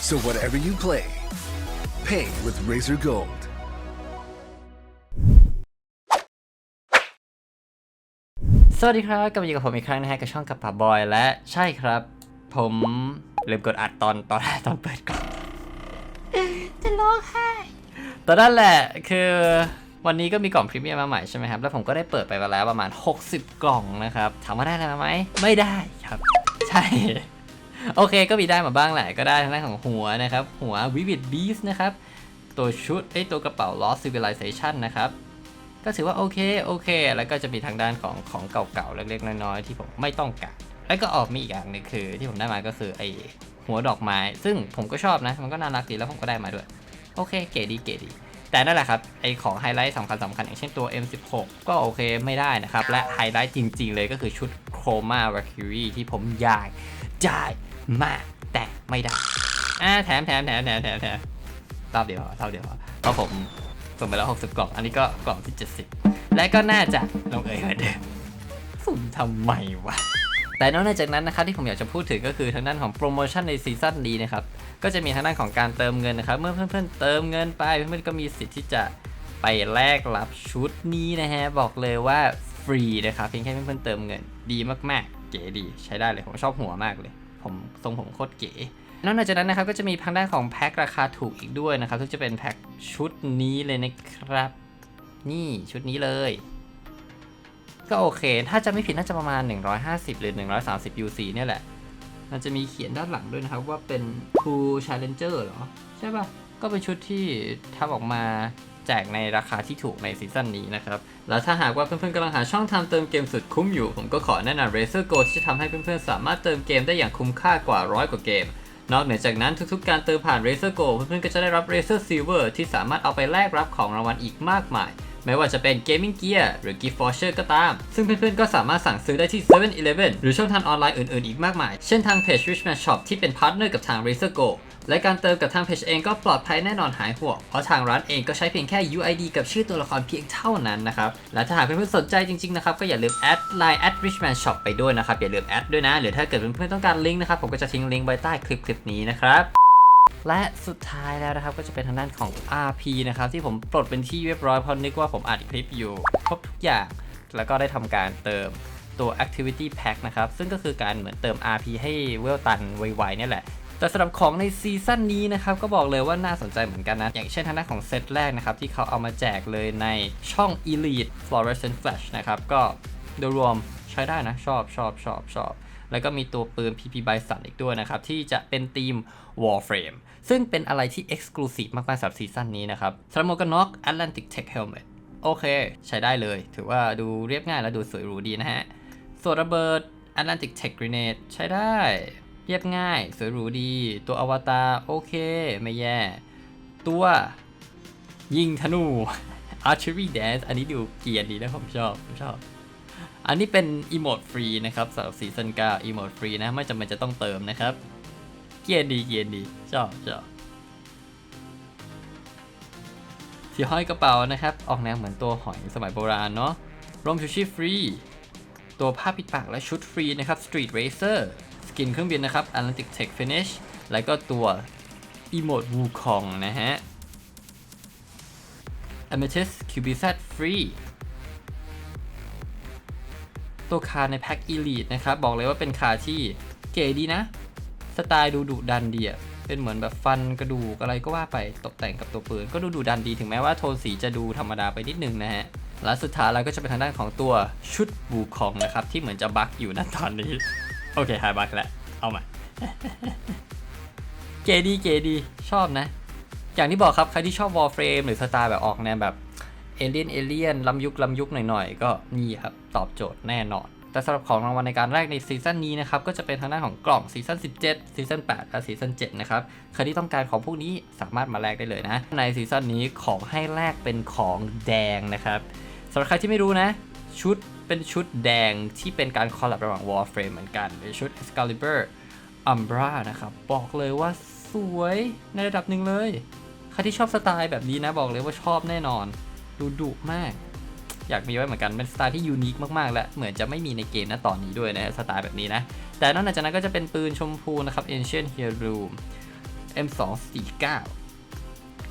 So whatever you play, pay with Razor Gold. สวัสดีครับกลับมาอยู่กับผมอีกครั้งนะฮะกับช่องกับป่าบอยและใช่ครับ ผมลืมกดอัดตอนตอนตอนเปิดกล่องจะร้องไห้ตอนนั้นแหละคือวันนี้ก็มีกล่องพรีเมียมมาใหม่ใช่ไหมครับ แล้วผมก็ได้เปิดไปมาแล้วประมาณ 60 กล่องนะครับ ถามว่าได้อะไรมาไหม ไม่ได้ครับ ใช่ โอเคก็มีได้มาบ้างแหละก็ได้ทั้งด้านของหัวนะครับ หัว Vivid Beast นะครับ ตัวชุดไอตัวกระเป๋า Lost Civilization นะครับก็ถือว่าโอเคโอเค แล้วก็จะมีทางด้านของของเก่าๆเล็กๆน้อยๆที่ผมไม่ต้องการแล้วก็ออกมีอีกอย่างนึงคือ ที่ผมได้มาก็คือไอหัวดอกไม้ ซึ่งผมก็ชอบนะ มันก็น่ารักดีแล้วผมก็ได้มาด้วย โอเค เก๋ดีเก๋ดี แต่นั่นแหละครับ ไอของไฮไลท์สำคัญสำคัญอย่างเช่นตัว M16 ก็โอเคไม่ได้นะครับ และไฮไลท์จริงๆเลยก็คือชุด Chroma Valkyrie ที่ผมอยากได้ มาแต่ไม่ได้อ่าแถมแถมแถมแถมแถมแถมรอบเดียวพอเท่าเดียวเพราะผมส่งไปแล้ว60กล่องอันนี้ก็กล่องที่ 70 และก็น่าจะลงเอยเหมือนเดิมสุ่มทำไมวะแต่นอกจากนั้นนะครับที่ผมอยากจะพูดถึงก็คือทางด้านของโปรโมชั่นในซีซั่นนี้นะครับก็จะมีทางด้านของการเติมเงินนะครับ เมื่อเพื่อนๆเติมเงินไปเพื่อนๆก็มีสิทธิ์ที่จะไปแลกรับชุดนี้นะฮะบอกเลยว่าฟรีนะครับเพียงแค่เพื่อนๆเติมเงินดีมากๆ เก๋ดีใช้ได้เลยผมชอบหัวมากเลย ผมทรงผมโคตรเก๋นอกจากนั้นนะครับก็จะมีทางด้านของแพ็คราคาถูกอีกด้วยนะครับซึ่งจะเป็นแพ็คชุดนี้เลยนะครับ นี่ชุดนี้เลย ก็โอเค ถ้าจะไม่ผิดน่าจะประมาณ 150 หรือ 130 UC เนี่ยแหละ มันจะมีเขียนด้านหลังด้วยนะครับว่าเป็น Cool Challenger เหรอ ใช่ป่ะ ก็เป็นชุดที่ทำออกมาแจกในราคาที่ถูกในซีซั่นนี้นะครับ แล้วถ้าหากว่าเพื่อนๆกำลังหาช่องทางเติมเกมสุดคุ้มอยู่ ผมก็ขอแนะนำ Razer Go ที่จะทำให้เพื่อนๆสามารถเติมเกมได้อย่างคุ้มค่ากว่าร้อยกว่าเกม นอกเหนือจากนั้นทุกๆ การเติมผ่าน Razer Go เพื่อนๆก็จะได้รับ Razer Silver ที่สามารถเอาไปแลกรับของรางวัลอีกมากมาย ไม่ว่าจะเป็น Gaming Gear หรือ Gift Voucher ก็ตาม ซึ่งเพื่อนๆก็สามารถสั่งซื้อได้ที่ 7-Eleven หรือช่องทางออนไลน์อื่นๆอีกมากมาย เช่นทางเพจ Richman Shop ที่เป็นพาร์ทเนอร์กับทาง Razer Go และการเติมกับทางเพจเองก็ปลอดภัยแน่นอนหายห่วงเพราะทางร้านเองก็ใช้เพียงแค่ UID กับชื่อตัวละครเพียงเท่านั้นนะครับและถ้าหากเพื่อนๆสนใจจริงๆนะครับก็อย่าลืมแอดไลน์ at richman shop ไปด้วยนะครับอย่าลืมแอดด้วยนะหรือถ้าเกิดเพื่อนๆต้องการลิงก์นะครับผมก็จะทิ้งลิงก์ไว้ใต้คลิปคลิปนี้นะครับและสุดท้ายแล้วนะครับก็จะเป็นทางด้านของ RP นะครับที่ผมปลดเป็นที่เรียบร้อยเพราะนึกว่าผมอัดคลิปอยู่ครบทุกอย่าง แล้วก็ได้ทำการเติมตัว Activity Pack นะครับ ซึ่งก็คือการเหมือนเติม RP ให้เวลตันไวๆเนี่ยแหละ แต่สำหรับของในซีซั่นนี้นะครับก็บอกเลยว่าน่าสนใจเหมือนกันนะ อย่างเช่นทางด้านของเซตแรกนะครับที่เขาเอามาแจกเลยในช่อง Elite Fluorescent Flash นะครับก็โดยรวมใช้ได้นะชอบชอบชอบชอบแล้วก็มีตัวปืน PP Bison อีกด้วยนะครับ ที่จะเป็นทีม Warframe ซึ่งเป็นอะไรที่ Exclusive มาก ๆสำหรับซีซั่นนี้นะครับสำหรับหมกกันน็อก Atlantic Tech Helmet โอเค ใช้ได้เลย ถือว่าดูเรียบง่ายและดูสวยหรูดีนะฮะส่วนระเบิด Atlantic Tech Grenade ใช้ได้ เรียบง่ายสวยหรูดี ตัวอวตารโอเค ไม่แย่ ตัวยิงธนู Archery Dance อันนี้ดูเกียนดีนะผมชอบผมชอบ อันนี้เป็นอีโมดฟรีนะครับสำหรับซีซัน9อีโมดฟรีนะไม่จำเป็นจะต้องเติมนะครับ เกียนดีเกียนดีชอบชอบที่ห้อยกระเป๋านะครับ ออกแนวเหมือนตัวหอยสมัยโบราณเนาะร่มชูชีพฟรี ตัวผ้าปิดปากและชุดฟรีนะครับ Street Racer กินเครื่องบินนะครับ Atlantic Tech Finish แล้วก็ตัว Emote Wukong นะฮะ Amethyst QBZ ฟรีตัวคาในแพ็ค Elite นะครับ บอกเลยว่าเป็นคาที่เก๋ดีนะ สไตล์ดูดุดันดีอะเป็นเหมือนแบบฟันกระดูกอะไรก็ว่าไปตกแต่งกับตัวปืน ก็ดูดุดันดีถึงแม้ว่าโทนสีจะดูธรรมดาไปนิดนึงนะฮะและสุดท้ายเราก็จะเป็นทางด้านของตัวชุดบูคองนะครับ ที่เหมือนจะบั๊กอยู่นะตอนนี้ โอเคหายบักแล้วเอามาเก๋ดีเก๋ดีชอบนะ อย่างที่บอกครับ ใครที่ชอบ Warframe หรือสไตล์แบบออกแนวแบบเอเลียนเอเลียนล้ำยุคล้ำยุคหน่อยๆ ก็นี่ครับ ตอบโจทย์แน่นอน แต่สำหรับของรางวัลในการแรกในซีซั่นนี้นะครับ ก็จะเป็นทางด้านของกล่องซีซั่น17 ซีซั่น8 และซีซั่น7นะครับ ใครที่ต้องการของพวกนี้สามารถมาแลกได้เลยนะ ในซีซั่นนี้ของให้แลกเป็นของแดงนะครับสำหรับใครที่ไม่รู้นะ ชุดเป็นชุดแดงที่เป็นการคอลแลบระหว่าง Warframe เหมือนกัน เป็นชุด Excalibur Umbra นะครับ บอกเลยว่าสวยในระดับหนึ่งเลย ใครที่ชอบสไตล์แบบนี้นะ บอกเลยว่าชอบแน่นอน ดูดุมาก อยากมีไว้เหมือนกัน เป็นสไตล์ที่ยูนิคมากๆ และเหมือนจะไม่มีในเกมนะตอนนี้ด้วยนะสไตล์แบบนี้นะ แต่นอกจากนั้นก็จะเป็นปืนชมพูนะครับ Ancient Heirloom M249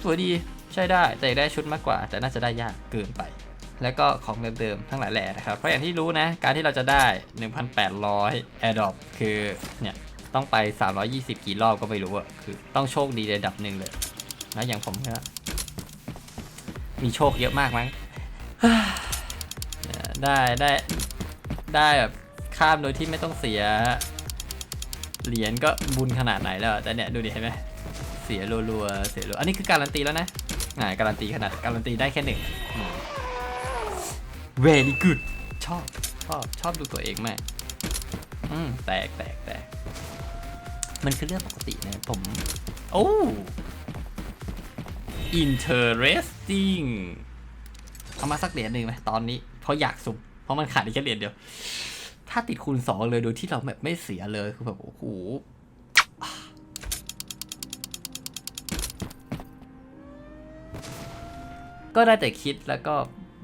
สวยดีใช้ได้แต่ได้ชุดมากกว่า แต่น่าจะได้ยากเกินไป แล้วก็ของเดิมๆทั้งหลายแหล่นะครับ เพราะอย่างที่รู้นะ การที่เราจะได้ 1,800 AirDrop คือเนี่ยต้องไป 320 กี่รอบก็ไม่รู้อะคือต้องโชคดีระดับหนึ่งเลยนะอย่างผมก็มีโชคเยอะมากมั้งได้ได้ได้แบบข้ามโดยที่ไม่ต้องเสีย เหรียญก็บุญขนาดไหนแล้ว แต่เนี่ยดูดิเห็นไหมเสียรัวๆเสียรัวอันนี้คือการันตีแล้วนะอ่าการันตีขนาดการันตีได้แค่หนึ่ง อืม very good ชอบ ชอบ ชอบดูตัวเองมากอืมแตกแตกแตกมันคือเรื่องปกตินะผม โอ้ interesting เอามาสักเหรียญหนึ่งไหมตอนนี้ เพราะอยากสุ่มเพราะมันขาดอีกแค่เหรียญเดียว ถ้าติดคูณสองเลยโดยที่เราแบบไม่เสียเลยคือแบบโอ้โหก็ได้แต่คิดแล้วก็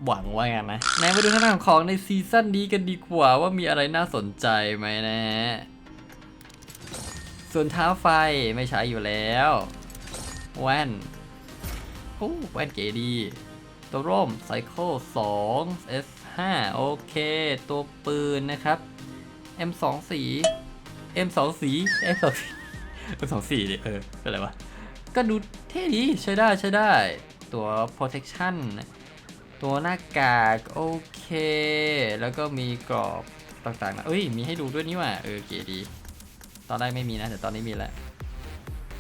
หวังว่าอย่างนั้นนะไหนมาดูข้างหน้าของของในซีซั่นนี้กันดีกว่าว่ามีอะไรน่าสนใจไหมนะส่วนเท้าไฟไม่ใช้อยู่แล้วแว่นโอ้แว่นเก๋ดี ตัวร่มไซเคิล2 S5 โอเค ตัวปืนนะครับ M2 สี M2 สี M2 สี M2 สีดิเออเป็นอะไรวะ ก็ดูเท่ดีใช้ได้ใช้ได้ ตัว protection ตัวหน้ากากโอเค แล้วก็มีกรอบต่างๆนะเอ้ย มีให้ดูด้วยนี่ว่าเออเก๋ดี ตอนแรกไม่มีนะ แต่ตอนนี้มีแล้ว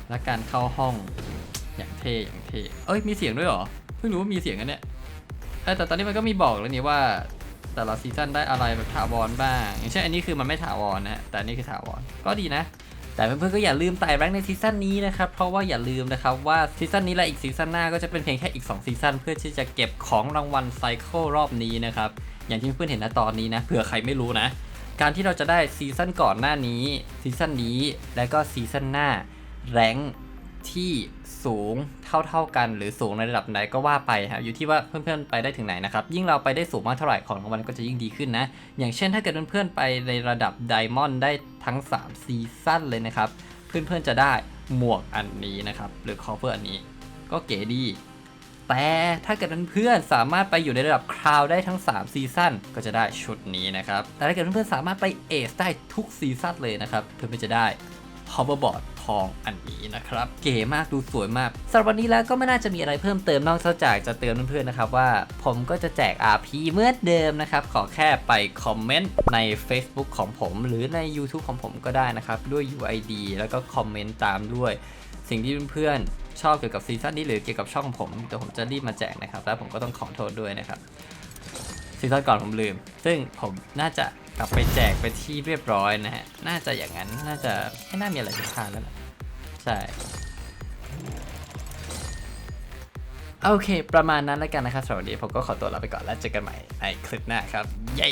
และการเข้าห้องอย่างเท่อย่างเท่เอ้ย มีเสียงด้วยเหรอ เพิ่งรู้ว่ามีเสียงกันเนี่ยแต่ตอนนี้มันก็มีบอกแล้วนี่ว่า แต่ละซีซั่นได้อะไรแบบถาวรบ้าง อย่างเช่นอันนี้คือมันไม่ถาวรนะฮะ แต่อันนี้คือถาวร ก็ดีนะ แต่เพื่อนๆก็อย่าลืมไต่แรงค์ในซีซั่นนี้นะครับ เพราะว่าอย่าลืมนะครับว่าซีซั่นนี้และอีกซีซั่นหน้าก็จะเป็นเพียงแค่อีก 2 ซีซั่นเพื่อที่จะเก็บของรางวัลไซเคิลรอบนี้นะครับ อย่างที่เพื่อนๆเห็นนะตอนนี้นะเผื่อใครไม่รู้นะ การที่เราจะได้ซีซั่นก่อนหน้านี้ซีซั่นนี้และก็ซีซั่นหน้าแรงค์ ที่สูงเท่าๆกัน หรือสูงในระดับไหนก็ว่าไปครับอยู่ที่ว่าเพื่อนๆไปได้ถึงไหนนะครับยิ่งเราไปได้สูงมากเท่าไหร่ของรางวัลก็จะยิ่งดีขึ้นนะ อย่างเช่นถ้าเกิดเพื่อนๆไปในระดับไดมอนด์ได้ทั้ง3ซีซั่นเลยนะครับ เพื่อนๆจะได้หมวกอันนี้นะครับหรือคอเ v อร์อันนี้ ก็เก๋ดีแต่ถ้าเกิดเพื่อนๆสามารถไปอยู่ในระดับคราวได้ทั้ง 3 ซีซั่นก็จะได้ชุดนี้นะครับ แต่ถ้าเกิดเพื่อนๆสามารถไปเอสได้ทุกซีซั่นเลยนะครับ เพื่อนๆจะได้ hoverboard ทองอันนี้นะครับ เก๋มากดูสวยมากสำหรับวันนี้แล้วก็ไม่น่าจะมีอะไรเพิ่มเติมนอกจากจะเตือนเพื่อนๆนะครับว่าผมก็จะแจก RP เมื่อเดิมนะครับขอแค่ไปคอมเมนต์ใน Facebook ของผมหรือใน YouTube ของผมก็ได้นะครับด้วย UID แล้วก็คอมเมนต์ตามด้วย สิ่งที่เพื่อนๆชอบเกี่ยวกับซีซั่นนี้หรือเกี่ยวกับช่องผมเดี๋ยวผมจะรีบมาแจกนะครับ แล้วผมก็ต้องขอโทษด้วยนะครับซีซั่นก่อนผมลืม ซึ่งผมน่าจะ กลับไปแจกไปที่เรียบร้อยนะฮะ น่าจะอย่างนั้น น่าจะไม่น่ามีอะไรผิดพลาดแล้วนะใช่ โอเค ประมาณนั้นแล้วกันนะครับสำหรับวันนี้ผมก็ขอตัวลาไปก่อนแล้วเจอกันใหม่ในคลิปหน้าครับ เย้